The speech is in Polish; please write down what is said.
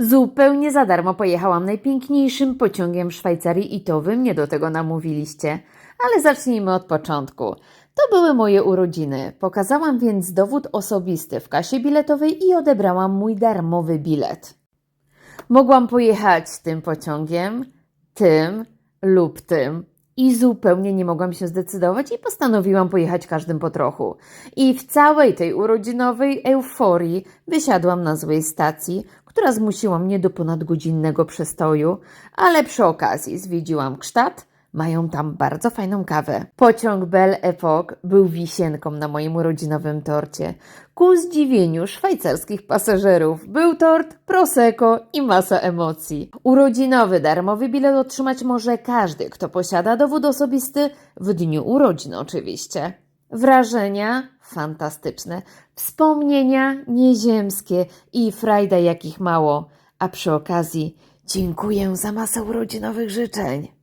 Zupełnie za darmo pojechałam najpiękniejszym pociągiem w Szwajcarii i to wy mnie do tego namówiliście. Ale zacznijmy od początku. To były moje urodziny. Pokazałam więc dowód osobisty w kasie biletowej i odebrałam mój darmowy bilet. Mogłam pojechać tym pociągiem, tym lub tym. I zupełnie nie mogłam się zdecydować i postanowiłam pojechać każdym po trochu. I w całej tej urodzinowej euforii wysiadłam na złej stacji, która zmusiła mnie do ponadgodzinnego przestoju, ale przy okazji zwiedziłam Kształt, mają tam bardzo fajną kawę. Pociąg Belle Epoque był wisienką na moim urodzinowym torcie. Ku zdziwieniu szwajcarskich pasażerów był tort, prosecco i masa emocji. Urodzinowy darmowy bilet otrzymać może każdy, kto posiada dowód osobisty w dniu urodzin oczywiście. Wrażenia fantastyczne, wspomnienia nieziemskie i frajda jakich mało. A przy okazji dziękuję za masę urodzinowych życzeń.